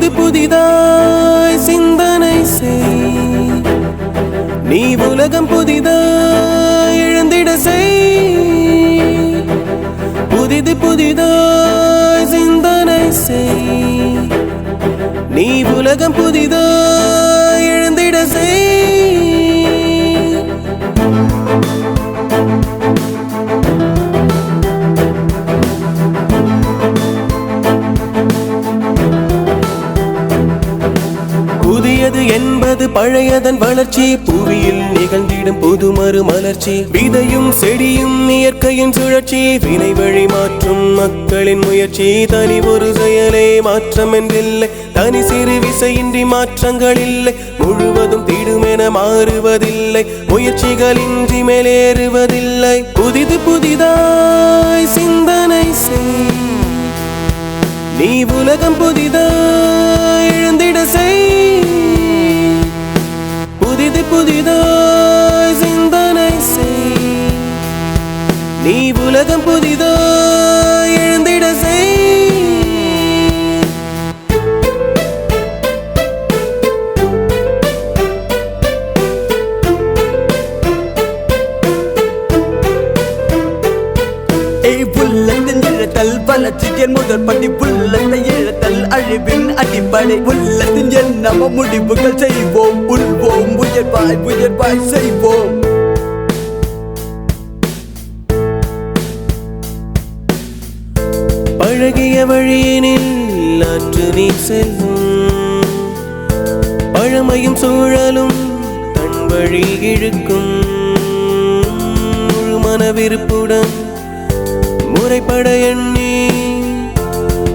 புதிது புதிதாய் சிந்தனை செய். நீ உலகம் புதிதாய் எழுந்திட செய். புதிது புதிதாய் சிந்தனை செய். நீ உலகம் புதிதாய் எழுந்திட செய். புதியது என்பது பழையதன் வளர்ச்சி. புவியில் நிகழ்ந்திடும் புது மறு மலர்ச்சி. விதையும் செடியும் இயற்கையின் சுழற்சி. வினை வழி மாற்றும் மக்களின் முயற்சி. தனி ஒரு செயலே மாற்றம் என்றில்லை தனி சிறு விசையின்றி மாற்றங்கள் இல்லை முழுவதும் திடுமென மாறுவதில்லை. முயற்சிகளின்றி மேலேறுவதில்லை. புதிது புதிதாய் சிந்தனை செய். நீ உலகம் புதிதாய் எழுந்திட செய். புதிது புதிதாய் சிந்தனை செய். நீ உலகம் புதிதாய் எழுந்திட செய். ஏய் உள்ளத்தின் இழத்தல் வளர்ச்சியின் முதல் படி உள்ளத்தை இழத்தல். அழிவின் அடிப்படை உள்ளத்தின் எண்ணம முடிவுகள் செய்வோம். உள்வோம் உயர்வாய் உயர்வாய் செய்வோம். பழகிய வழியினில் ஆற்று நீர் செல்லும். பழமையும் சூழலும் தன் வழி இழுக்கும். முழு மன விருப்புடன் முறைப்பட எண்ணி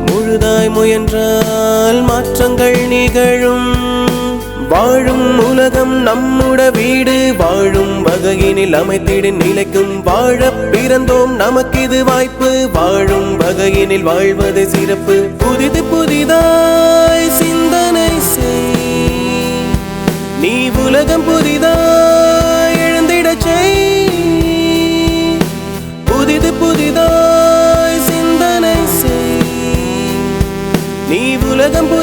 முழுதாய் முயன்றால் மாற்றங்கள் நிகழும். வாழும் உலகம் நம்முட வீடு வாழும் வகையினில் அமைத்திடு நிலைக்கும். வாழ பிறந்தோம் இது வாய்ப்பு வாழும் வகையினில் வாழ்வது சிறப்பு. புதிது புதிதா புதிதாய்